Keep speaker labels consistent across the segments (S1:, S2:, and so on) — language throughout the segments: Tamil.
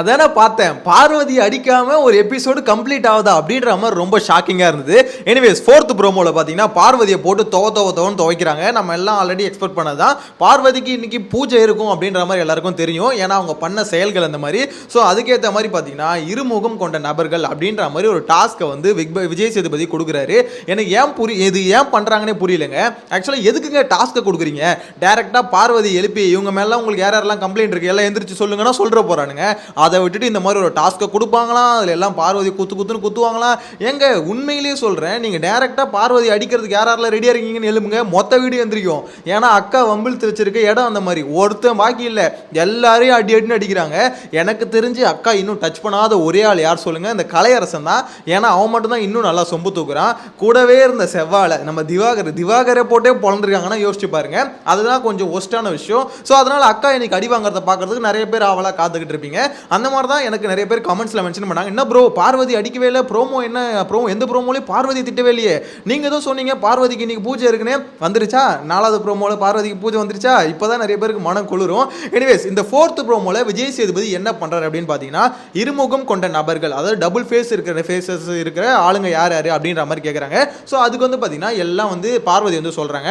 S1: அதான பார்த்தேன். பார்வதி அடிக்காம ஒரு எபிசோடு கம்ப்ளீட் ஆகுதா அப்படின்ற மாதிரி ரொம்ப ஷாக்கிங்காக இருந்தது. எனிவேஸ் ஃபோர்த் ப்ரோமோவில் பார்த்தீங்கன்னா பார்வதியை போட்டு துவ துவ துவன்னு துவைக்கிறாங்க. நம்ம எல்லாம் ஆல்ரெடி எக்ஸ்பெக்ட் பண்ணதான் பார்வதிக்கு இன்னைக்கு பூஜை இருக்கும் அப்படின்ற மாதிரி எல்லாருக்கும் தெரியும். ஏன்னா அவங்க பண்ண செயல்கள் அந்த மாதிரி. ஸோ அதுக்கேற்ற மாதிரி பார்த்தீங்கன்னா இருமுகம் கொண்ட நபர்கள் அப்படின்ற மாதிரி ஒரு டாஸ்க்கை வந்து விக் விஜய் சேதுபதி கொடுக்குறாரு. எனக்கு ஏன் புரி இது ஏன் பண்ணுறாங்கன்னே புரியலங்க. ஆக்சுவலாக எதுக்குங்க டாஸ்க்கை கொடுக்குறீங்க? டேரெக்டாக பார்வதி எழுப்பி இவங்க மேலே உங்களுக்கு யார் யாரெல்லாம் கம்ப்ளைண்ட் இருக்கு? எல்லாம் எந்திரிச்சு சொல்லுங்கன்னா சொல்கிற போகிறானுங்க அதை விட்டுட்டு இந்த மாதிரி ஒரு டாஸ்க்கை கொடுப்பாங்களாம் அதில் எல்லாம் பார்வதி குத்து குத்துன்னு குத்துவாங்களாம் எங்க உண்மையிலேயே சொல்கிறேன் நீங்கள் டேரெக்டாக பார்வதி அடிக்கிறதுக்கு யார் யாரெல்லாம் ரெடியாக இருக்கீங்கன்னு எழுப்புங்க மொத்த வீடு எந்திரிக்கும். ஏன்னா அக்கா வம்பில் வச்சிருக்க இடம் அந்த மாதிரி. ஒருத்தன் பாக்கி இல்லை. எல்லாரையும் அடி அடின்னு அடிக்கிறாங்க. எனக்கு தெரிஞ்சு அக்கா இன்னும் டச் பண்ணாத ஒரே ஆள் யார் சொல்லுங்கள் இந்த கலையரசன் தான். ஏன்னா அவன் மட்டும் தான் இன்னும் நல்லா சொம்பு தூக்குறான். கூடவே இருந்த செவ்வாழை நம்ம திவாகர் திவாகரை போட்டே பொழந்துருக்காங்கன்னா யோசிச்சு பாருங்க. அதுதான் கொஞ்சம் ஒஸ்டான விஷயம். ஸோ அதனால் அக்கா இன்னைக்கு அடி வாங்குறத பார்க்கறதுக்கு நிறைய பேர் அவளாக காத்துக்கிட்டு இருப்பீங்க. அந்த மாதிரி தான் எனக்கு நிறைய பேர் கமெண்ட்ஸில் மென்ஷன் பண்ணாங்க. என்ன ப்ரோ பார்வதி அடிக்கவே இல்லை? ப்ரோமோ என்ன? ப்ரோ எந்த ப்ரோமோலையும் பார்வதி திட்டவே இல்லையே. நீங்கள் எதுவும் சொன்னீங்க பார்வதிக்கு இன்றைக்கி பூஜை இருக்குன்னு. வந்துருச்சா? நாலாவது ப்ரோமோவில் பார்வதிக்கு பூஜை வந்துருச்சா? இப்போ தான் நிறைய பேருக்கு மனம் குளிரும். எனிவேஸ் இந்த ஃபோர்த் ப்ரோமோவில் விஜய் சேதுபதி என்ன பண்ணுறாரு அப்படின்னு பார்த்தீங்கன்னா இருமுகம் கொண்ட நபர்கள் அதாவது டபுள் ஃபேஸ் இருக்கிற ஃபேஸஸ் இருக்கிற ஆளுங்க யார் யார் அப்படின்ற மாதிரி கேட்குறாங்க ஸோ அதுக்கு வந்து பார்த்தீங்கன்னா எல்லாம் வந்து பார்வதி வந்து சொல்கிறாங்க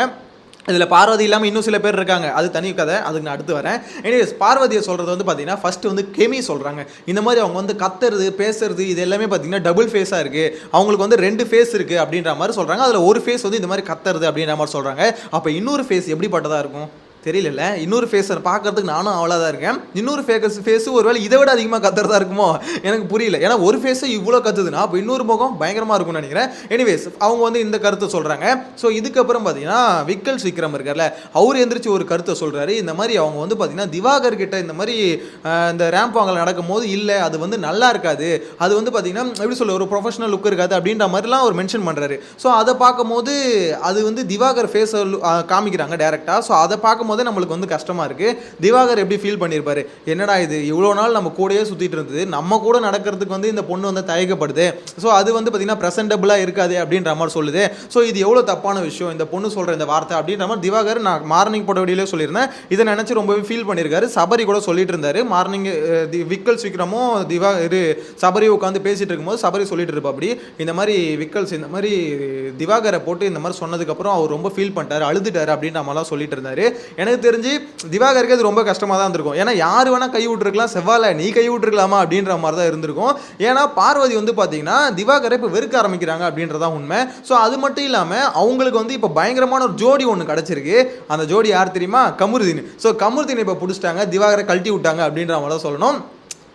S1: இதில் பார்வதி இல்லாமல் இன்னும் சில பேர் இருக்காங்க. அது தனி கதை. அதுக்கு நான் அடுத்து வரேன். எனிவேஸ் பார்வதியை சொல்கிறது வந்து பார்த்தீங்கன்னா ஃபஸ்ட்டு வந்து கெமி சொல்கிறாங்க இந்த மாதிரி அவங்க வந்து கத்துறது பேசுறது இது எல்லாமே பார்த்தீங்கன்னா டபுள் ஃபேஸாக இருக்குது அவங்களுக்கு வந்து ரெண்டு ஃபேஸ் இருக்குது அப்படின்ற மாதிரி சொல்கிறாங்க அதில் ஒரு ஃபேஸ் வந்து இந்த மாதிரி கத்துறது அப்படின்ற மாதிரி சொல்கிறாங்க அப்போ இன்னொரு ஃபேஸ் எப்படிப்பட்டதாக இருக்கும்? தெரியல இன்னொரு ஃபேஸை பார்க்கறதுக்கு நானும் அவ்வளோ தான் இருக்கேன். இன்னொரு ஃபேஸ் ஃபேஸு ஒருவேளை இதை விட அதிகமாக கத்துறதா இருக்குமோ? எனக்கு புரியல. ஏன்னா ஒரு ஃபேஸு இவ்வளோ கத்துதுன்னா அப்போ இன்னொரு முகம் பயங்கரமாக இருக்கும்னு நினைக்கிறேன். எனிவேஸ் அவங்க வந்து இந்த கருத்தை சொல்கிறாங்க ஸோ இதுக்கப்புறம் பார்த்தீங்கன்னா விக்கல் விக்ரம் இருக்கார்ல அவர் எந்திரிச்சு ஒரு கருத்தை சொல்கிறாரு இந்த மாதிரி அவங்க வந்து பார்த்தீங்கன்னா திவாகர் கிட்ட இந்த மாதிரி இந்த ரேம்ப் வாங்கல் நடக்கும்போது இல்லை அது வந்து நல்லா இருக்காது. அது வந்து பார்த்தீங்கன்னா எப்படி சொல்ல ஒரு ப்ரொஃபஷனல் லுக் இருக்காது அப்படின்ற மாதிரிலாம் அவர் மென்ஷன் பண்ணுறாரு ஸோ அதை பார்க்கும்போது அது வந்து திவாகர் ஃபேஸை காமிக்கிறாங்க டேரெக்டாக ஸோ அதை போது நம்மளுக்கு வந்து கஷ்டமாக இருக்குது திவாகர் எப்படி ஃபீல் பண்ணியிருப்பாரு என்னடா இது? இவ்வளோ நாள் நம்ம கூடயே சுற்றிட்டு இருந்தது. நம்ம கூட நடக்கிறதுக்கு வந்து இந்த பொண்ணு வந்து தயக்கப்படுது. ஸோ அது வந்து பார்த்தீங்கன்னா ப்ரெசென்டபுளாக இருக்காது அப்படின்ற மாதிரி சொல்லுது. ஸோ இது எவ்வளோ தப்பான விஷயம்? இந்த பொண்ணு சொல்கிற இந்த வார்த்தை அப்படின்ற மாதிரி திவாகர் நான் மார்னிங் போட வீடியோலே சொல்லியிருந்தேன். இதை நினச்சி ரொம்பவே ஃபீல் பண்ணியிருக்காரு சபரி கூட சொல்லிட்டு இருந்தாரு. மார்னிங் விக்கல்ஸ் விக்ரமும் திவா இது சபரி உட்காந்து பேசிட்டு இருக்கும்போது சபரி சொல்லிட்டு இருப்பா அப்படி. இந்த மாதிரி விக்கல்ஸ் இந்த மாதிரி திவாகரை போட்டு இந்த மாதிரி சொன்னதுக்கப்புறம் அவர் ரொம்ப ஃபீல் பண்ணிட்டாரு. அழுதுட்டாரு அப்படின்ற மாதிரிலாம் சொல்லிட்டு இருந்தாரு. எனக்கு தெரிஞ்சு திவாகருக்கு அது ரொம்ப கஷ்டமாக தான் இருந்திருக்கும். ஏன்னா யார் வேணால் கை விட்டுருக்கலாம் செவ்வாழை நீ கை விட்டுருக்கலாமா அப்படின்ற மாதிரி தான் இருந்திருக்கும். ஏன்னா பார்வதி வந்து பார்த்தீங்கன்னா திவாகரை இப்போ வெறுக்க ஆரம்பிக்கிறாங்க அப்படின்றதான் உண்மை. ஸோ அது மட்டும் இல்லாமல் அவங்களுக்கு வந்து இப்போ பயங்கரமான ஒரு ஜோடி ஒன்று கிடச்சிருக்கு. அந்த ஜோடி யார் தெரியுமா? கமருதீன். ஸோ கமருதீன் இப்போ பிடிச்சிட்டாங்க திவாகரை கழட்டி விட்டாங்க அப்படின்ற மாதிரி தான் சொல்லணும்.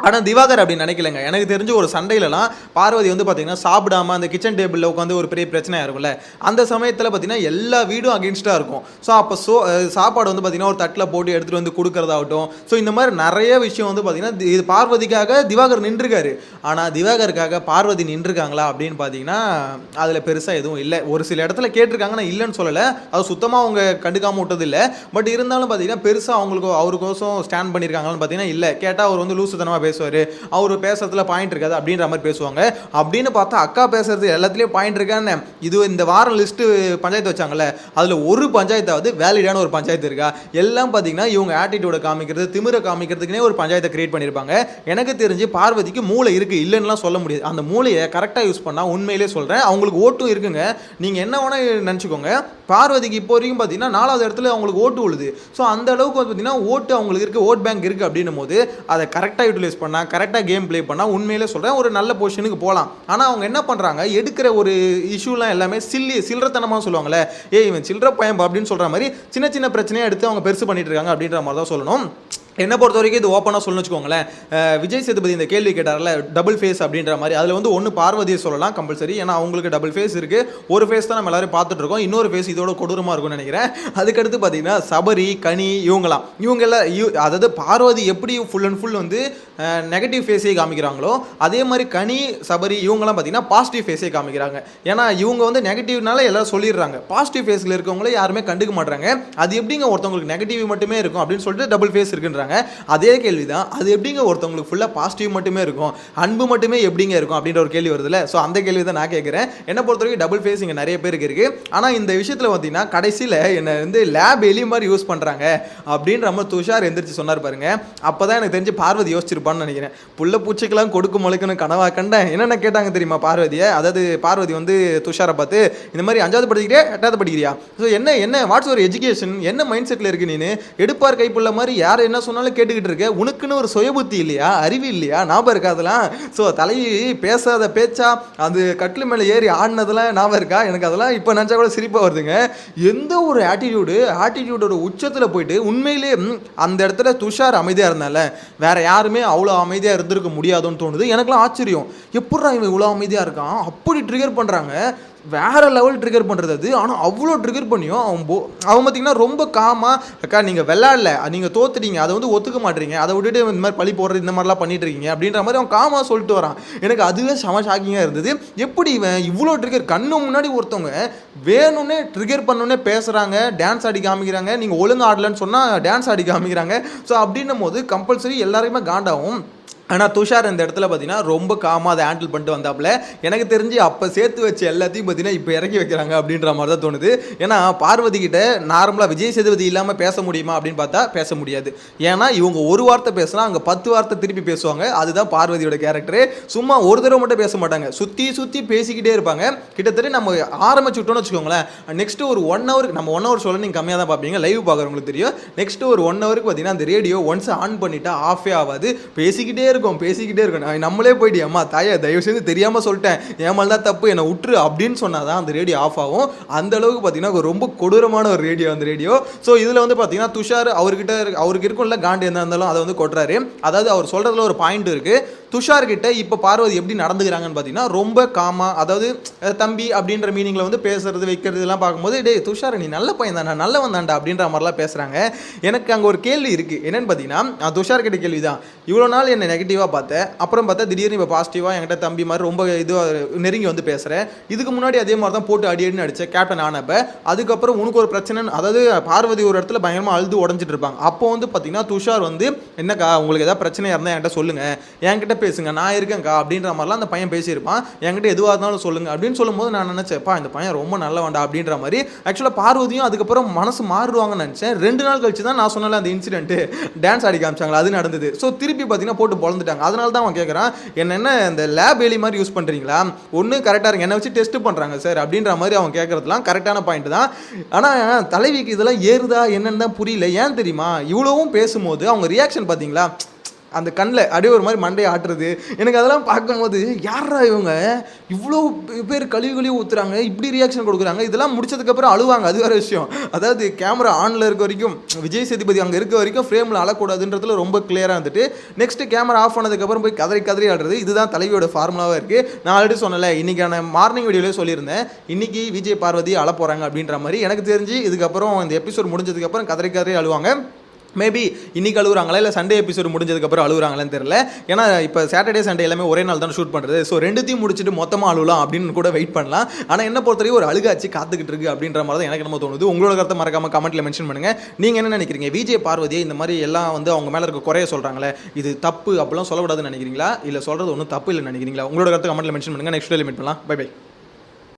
S1: ஆனால் திவாகர் அப்படி நினைக்கலங்க. எனக்கு தெரிஞ்ச ஒரு சண்டையிலலாம் பார்வதி வந்து பார்த்தீங்கன்னா சாப்பிடாம அந்த கிச்சன் டேபிளில் உட்காந்து ஒரு பெரிய பிரச்சனையாக இருக்கும்ல. அந்த சமயத்தில் பார்த்தீங்கன்னா எல்லா வீடும் அகேன்ஸ்டாக இருக்கும். ஸோ அப்போ சோ சாப்பாடு வந்து பார்த்தீங்கன்னா ஒரு தட்டில் போட்டு எடுத்துகிட்டு வந்து கொடுக்கறதாகட்டும். ஸோ இந்த மாதிரி நிறைய விஷயம் வந்து பார்த்தீங்கன்னா இது பார்வதிக்காக திவாகர் நின்றுருக்காரு. ஆனால் திவாகருக்காக பார்வதி நின்றுருக்காங்களா அப்படின்னு பார்த்தீங்கன்னா அதில் பெருசாக எதுவும் இல்லை. ஒரு சில இடத்துல கேட்டிருக்காங்க நான் இல்லைன்னு சொல்லலை. அது சுத்தமாக அவங்க கண்டுக்காம விட்டது இல்லை பட் இருந்தாலும் பார்த்தீங்கன்னா பெருசாக அவங்களுக்கு அவருக்கோசம் ஸ்டாண்ட் பண்ணியிருக்காங்களான்னு பார்த்தீங்கன்னா இல்லை. கேட்டால் அவர் வந்து லூசுத்தனமாக பேசுவார். அவர் பேசுறதுல பாயிண்ட் இருக்காது அப்படின்ற மாதிரி பேசுவாங்க. அப்படின்னு பார்த்தா அக்கா பேசுறது எல்லாத்துலேயும் பாயிண்ட் இருக்கான்னு. இது இந்த வாரம் லிஸ்ட்டு பஞ்சாயத்து வச்சாங்கல்ல அதில் ஒரு பஞ்சாயத்தாவது வேலிடான ஒரு பஞ்சாயத்து இருக்கா? எல்லாம் பார்த்தீங்கன்னா இவங்க ஆட்டிடியூட காமிக்கிறது திமிர காமிக்கிறதுக்குனே ஒரு பஞ்சாயத்தை கிரியேட் பண்ணியிருப்பாங்க. எனக்கு தெரிஞ்சு பார்வதிக்கு மூளை இருக்குது இல்லைன்னுலாம் சொல்ல முடியாது. அந்த மூளையை கரெக்டாக யூஸ் பண்ணால் உண்மையிலே சொல்கிறேன் அவங்களுக்கு ஓட்டும் இருக்குங்க. நீங்கள் என்ன வேணால் நினச்சிக்கோங்க. பார்வதிக்கு இப்போ வரைக்கும் பார்த்தீங்கன்னா நாலாவது இடத்துல அவங்களுக்கு ஓட்டு உழுது. ஸோ அந்த அளவுக்கு வந்து பார்த்தீங்கன்னா ஓட்டு அவங்களுக்கு இருக்குது ஓட் பேங்க் இருக்குது அப்படின்னும் போது அதை கரெக்டாக யூட்டிலைஸ் பண்ணால் கரெக்டாக கேம் ப்ளே பண்ணால் உண்மையிலே சொல்கிறேன் ஒரு நல்ல பொசிஷனுக்கு போகலாம் ஆனால் அவங்க என்ன பண்ணுறாங்க எடுக்கிற ஒரு இஷ்யூலாம் எல்லாமே சில்லி சில்லறத்தனமாக சொல்லுவாங்கல்ல ஏய் இவன் சில்லற பயம் அப்படின்னு சொல்கிற மாதிரி சின்ன சின்ன பிரச்சனையை எடுத்து அவங்க பெருசு பண்ணிட்டு இருக்காங்க அப்படின்ற மாதிரி தான் சொல்லணும். என்னை பொறுத்த வரைக்கும் இது ஓப்பனாக சொல்லணும்னு வச்சுக்கோங்களேன். விஜய் சேதுபதி இந்த கேள்வி கேட்டார்ல டபுள் ஃபேஸ் அப்படின்ற மாதிரி. அதில் வந்து ஒன்று பார்வதியை சொல்லலாம் கம்பல்சரி ஏன்னா அவங்களுக்கு டபுள் ஃபேஸ் இருக்குது ஒரு ஃபேஸ் தான் நம்ம எல்லாரும் பார்த்துட்டு இருக்கோம். இன்னொரு ஃபேஸ் இதோட கொடூரமாக இருக்கும்னு நினைக்கிறேன். அதுக்கடுத்து பார்த்தீங்கன்னா சபரி கனி இவங்களாம் இவங்க எல்லாம் அதாவது பார்வதி எப்படி ஃபுல் அண்ட் ஃபுல் வந்து நெகட்டிவ் ஃபேஸே காமிக்கிறாங்களோ அதே மாதிரி கனி சபரி இவங்கெல்லாம் பார்த்தீங்கன்னா பாசிட்டிவ் ஃபேஸே காமிக்கிறாங்க. ஏன்னா இவங்க வந்து நெகட்டிவ்னால எல்லாரும் சொல்லிடுறாங்க. பாசிட்டிவ் ஃபேஸில் இருக்கவங்கள யாருமே கண்டுக்க மாட்டாங்க அது எப்படிங்க ஒருத்தவங்களுக்கு நெகட்டிவ் மட்டுமே இருக்கும் அப்படின்னு சொல்லிட்டு டபுள் ஃபேஸ் இருக்குன்றாங்க. கேட்குறாங்க அதே கேள்வி தான் அது எப்படிங்க ஒருத்தவங்களுக்கு ஃபுல்லாக பாசிட்டிவ் மட்டுமே இருக்கும் அன்பு மட்டுமே எப்படிங்க இருக்கும் அப்படின்ற ஒரு கேள்வி வருதுல்ல? ஸோ அந்த கேள்வி தான் நான் கேட்குறேன் என்னை பொறுத்த வரைக்கும் டபுள் ஃபேஸ் இங்கே நிறைய பேருக்கு இருக்குது ஆனால் இந்த விஷயத்தில் பார்த்தீங்கன்னா கடைசியில் என்னை வந்து லேப் எலி மாதிரி யூஸ் பண்ணுறாங்க அப்படின்ற மாதிரி துஷார் எந்திரிச்சு சொன்னார் பாருங்க. அப்போ தான் எனக்கு தெரிஞ்சு பார்வதி யோசிச்சிருப்பான்னு நினைக்கிறேன். புள்ள பூச்சிக்கெல்லாம் கொடுக்க முளைக்கணும் கனவா கண்டேன். என்னென்ன கேட்டாங்க தெரியுமா பார்வதியை? அதாவது பார்வதி வந்து துஷாரை பார்த்து இந்த மாதிரி அஞ்சாவது படிக்கிறியா? எட்டாவது படிக்கிறியா? ஸோ என்ன என்ன வாட்ஸ் ஒரு எஜுகேஷன் என்ன மைண்ட் செட்டில் இருக்கு நீனு? எடுப்பார் கைப்புள்ள மாதிரி யார் என்ன சொன்னாலும் கேட்டுக்கிட்டு இருக்க உனக்குன்னு ஒரு சுயபுத்தி இல்லையா? அறிவு இல்லையா? ஞாபகம் இருக்கா அதெல்லாம்? ஸோ தலைவி பேசாத பேச்சா அது கட்டில் மேலே ஏறி ஆடினதெல்லாம் ஞாபகம் இருக்கா? எனக்கு அதெல்லாம் இப்போ நினச்சா கூட சிரிப்பாக வருதுங்க. எந்த ஒரு ஆட்டிடியூடு ஆட்டிடியூடோட உச்சத்தில் போயிட்டு உண்மையிலேயே அந்த இடத்துல துஷார் அமைதியாக இருந்தால வேற யாருமே அவ்வளோ அமைதியாக இருந்திருக்க முடியாதுன்னு தோணுது. எனக்குலாம் ஆச்சரியம். எப்பட்றா இவன் இவ்வளோ அமைதியாக இருக்கான்? அப்படி ட்ரிகர் பண்ணுறாங்க வேற லெவல் ட்ரிகர் பண்ணுறது அது. ஆனால் அவ்வளோ ட்ரிகர் பண்ணியும் அவன் போ அவன் பார்த்தீங்கன்னா ரொம்ப காமா அக்கா நீங்கள் விளாட்ல நீங்கள் தோத்துட்டீங்க. அதை வந்து ஒத்துக்க மாட்டீங்க அதை விட்டுட்டு இந்த மாதிரி பழி போடுறது இந்த மாதிரிலாம் பண்ணிட்டு இருக்கீங்க. அப்படின்ற மாதிரி அவன் காமா சொல்லிட்டு வரான். எனக்கு அதுவே செம ஷாக்கிங்காக இருந்தது. எப்படி இவன் இவ்வளோ ட்ரிகர் கண்ணு முன்னாடி ஒருத்தவங்க வேணும்னே ட்ரிகர் பண்ணோன்னே பேசுகிறாங்க டான்ஸ் ஆடி காமிக்கிறாங்க நீங்கள் ஒழுங்கு ஆடலன்னு சொன்னால் டான்ஸ் ஆடி காமிக்கிறாங்க. ஸோ அப்படின்னும் போது கம்பல்சரி எல்லாருமே காண்டாகும் ஆனால் துஷார் இந்த இடத்துல பார்த்தீங்கன்னா ரொம்ப காமாக அதை ஹேண்டில் பண்ணிட்டு வந்தாப்புல. எனக்கு தெரிஞ்சு அப்போ சேர்த்து வச்ச எல்லாத்தையும் பார்த்தீங்கன்னா இப்போ இறக்கி வைக்கிறாங்க அப்படின்ற மாதிரி தான் தோணுது. ஏன்னா பார்வதி கிட்ட நார்மலாக விஜய் சேதுபதி இல்லாமல் பேச முடியுமா அப்படின்னு பார்த்தா பேச முடியாது. ஏன்னா இவங்க ஒரு வார்த்தை பேசினா அங்கே பத்து வார்த்தை திருப்பி பேசுவாங்க. அதுதான் பார்வதியோட கேரக்டரு சும்மா ஒரு தடவை மட்டும் பேச மாட்டாங்க. சுற்றி சுற்றி பேசிக்கிட்டே இருப்பாங்க. கிட்டத்தட்ட நம்ம ஆரம்பிச்சுட்டோம்னு வச்சுக்கோங்களேன். நெக்ஸ்ட்டு ஒரு ஒன் ஹவருக்கு நம்ம ஒன் ஹவர் சொல்ல நீங்கள் கம்மியாக தான் பார்ப்பீங்க. லைவ் பார்க்குறவங்களுக்கு தெரியும். நெக்ஸ்ட்டு ஒரு ஒன் ஹவருக்கு பார்த்தீங்கன்னா அந்த ரேடியோ ஒன்ஸ் ஆன் பண்ணிட்டா ஆஃபே ஆகாது. பேசிக்கிட்டே இருக்கோம் பேசிக்கிட்டே இருக்கோம். நான் நம்மளே போயிட்டு அம்மா தாயா தயவு செய்து தெரியாமல் சொல்லிட்டேன். என் தான் தப்பு என்னை விட்டுரு அப்படின்னு சொன்னால் தான் அந்த ரேடியோ ஆஃப் ஆகும். அந்த அளவுக்கு பார்த்தீங்கன்னா ரொம்ப கொடூரமான ஒரு ரேடியோ அந்த ரேடியோ. ஸோ இதில் வந்து பார்த்தீங்கன்னா துஷார் அவர்கிட்ட அவருக்கு இருக்கும்ல காண்டு என்ன இருந்தாலும் அதை வந்து கொட்டுறாரு. அதாவது அவர் சொல்கிறதுல ஒரு பாயிண்ட் இருக்குது துஷார்கிட்ட இப்போ பார்வதி எப்படி நடந்துக்கிறாங்கன்னு பார்த்தீங்கன்னா ரொம்ப காமா அதாவது தம்பி அப்படின்ற மீனிங்கில் வந்து பேசுறது வைக்கிறது இதெல்லாம் பார்க்கும்போது டேய் துஷார் நீ நல்ல பையன் தானே நல்ல வந்தாண்டா அப்படின்ற மாதிரிலாம் பேசுகிறாங்க எனக்கு அங்கே ஒரு கேள்வி இருக்குது என்னன்னு பார்த்தீங்கன்னா துஷார் கிட்ட கேள்வி தான் இவ்வளோ நாள் என்னை நெகட்டிவாக பார்த்தேன். அப்புறம் பார்த்தா திடீர்னு இப்போ பாசிட்டிவாக என்கிட்ட தம்பி மாதிரி ரொம்ப இதுவாக நெருங்கி வந்து பேசுகிறேன் இதுக்கு முன்னாடி அதே மாதிரி தான் போட்டு அடி அடின்னு அடிச்சேன். கேப்டன் ஆனப்போ அதுக்கப்புறம் உனக்கு ஒரு பிரச்சனை அதாவது பார்வதி ஒரு இடத்துல பயங்கரமாக அழுது உடஞ்சிட்டு இருப்பாங்க. அப்போ வந்து பார்த்தீங்கன்னா துஷார் வந்து என்னக்கா உங்களுக்கு ஏதாவது பிரச்சனையாக இருந்தால் என்கிட்ட சொல்லுங்கள் என்கிட்ட பேசுங்க. நான் இருக்கேன்க்கா. அப்படின்ற மாதிரிலாம் அந்த பையன் பேசியிருப்பான். என்கிட்ட எதுவாக இருந்தாலும் சொல்லுங்கள் அப்படின்னு சொல்லும்போது நான் நினச்சேன்ப்பா இந்த பையன் ரொம்ப நல்லவன்டா. அப்படின்ற மாதிரி ஆக்சுவலாக பார்வதியும் அதுக்கப்புறம் மனசு மாறுவாங்கன்னு நினச்சேன். ரெண்டு நாள் கழிச்சு தான் நான் சொன்னல அந்த இன்சிடென்ட் டான்ஸ் ஆடி காமிச்சாங்களா அது நடந்தது. ஸோ திருப்பி பார்த்தீங்கன்னா போட்டு வளர்ந்துட்டாங்க அதனால தான் அவன் கேட்குறான் என்னென்ன இந்த லேப் எலி மாதிரி யூஸ் பண்ணுறீங்களா ஒன்று கரெக்டாக இருக்கு என்னை வச்சு டெஸ்ட் பண்ணுறாங்க சார் அப்படின்ற மாதிரி அவன் கேட்குறதுலாம் கரெக்டான பாயிண்ட் தான். ஆனால் தலைவிக்கு இதெல்லாம் ஏறுதா என்னன்னு தான் புரியல. ஏன் தெரியுமா? இவ்வளவும் பேசும்போது அவங்க ரியாக்ஷன் பார்த்தீங்களா அந்த கண்ணில் அப்படியே ஒரு மாதிரி மண்டையை ஆட்டுறது. எனக்கு அதெல்லாம் பார்க்கும்போது யாரா இவங்க? இவ்வளோ பேர் கழிவு கழுவி ஊற்றுறாங்க இப்படி ரியாக்ஷன் கொடுக்குறாங்க. இதெல்லாம் முடிச்சதுக்கப்புறம் அழுவாங்க அது வேற விஷயம். அதாவது கேமரா ஆனில் இருக்க வரைக்கும் விஜய் சேதுபதி அங்கே இருக்க வரைக்கும் ஃப்ரேமில் அழக்கூடாதுன்றதுல ரொம்ப கிளியராக இருந்துட்டு நெக்ஸ்ட்டு கேமரா ஆஃப் பண்ணதுக்கப்புறம் போய் கதறி கதறி ஆடுறது இதுதான் தலைவியோட ஃபார்முலாவாக இருக்குது நான் ஆல்ரெடி சொன்னல இன்னைக்கான மார்னிங் வீடியோலேயே சொல்லியிருந்தேன் இன்னைக்கு விஜய் பார்வதி அழ போகிறாங்க அப்படின்ற மாதிரி எனக்கு தெரிஞ்சு இதுக்கப்புறம் இந்த எபிசோட் முடிஞ்சதுக்கப்புறம் கதறி கதறி அழுவாங்க. மேபி இன்னைக்கு அழுகுறாங்களா? இல்லை சண்டே எபிசோடு முடிஞ்சதுக்கப்புறம் அழுகுறாங்களான்னு தெரியல. ஏன்னா இப்போ சாட்டர்டே சண்டே எல்லாமே ஒரே நாள் தான் ஷூட் பண்ணுறது ஸோ ரெண்டுத்தையும் முடிச்சுட்டு மொத்தமாக அழுகலாம் அப்படின்னு கூட வெயிட் பண்ணலாம். ஆனால் என்ன பொறுத்தவரைக்கும் ஒரு அழுகாச்சு காத்துக்கிட்டு இருக்கு அப்படின்ற மாதிரி தான் எனக்கு நம்ம தோணுது. உங்களோட கருத்தை மறக்காம கமெண்ட்டில் மென்ஷன் பண்ணுங்கள் நீங்கள் என்ன நினைக்கிறீங்க? விஜய் பார்வதியை இந்த மாதிரி எல்லாம் வந்து அவங்க மேலே இருக்க குறைய சொல்கிறாங்களே இது தப்பு அப்படிலாம் சொல்லக்கூடாதுன்னு நினைக்கிறீங்களா? இல்லை சொல்கிறது ஒன்றும் தப்பு இல்லை நினைக்கிறீங்களா? உங்களோட கருத்தை கமெண்ட்டில் மென்ஷன் பண்ணுங்கள் நெக்ஸ்ட் லிமிட் பண்ணலாம். Bye bye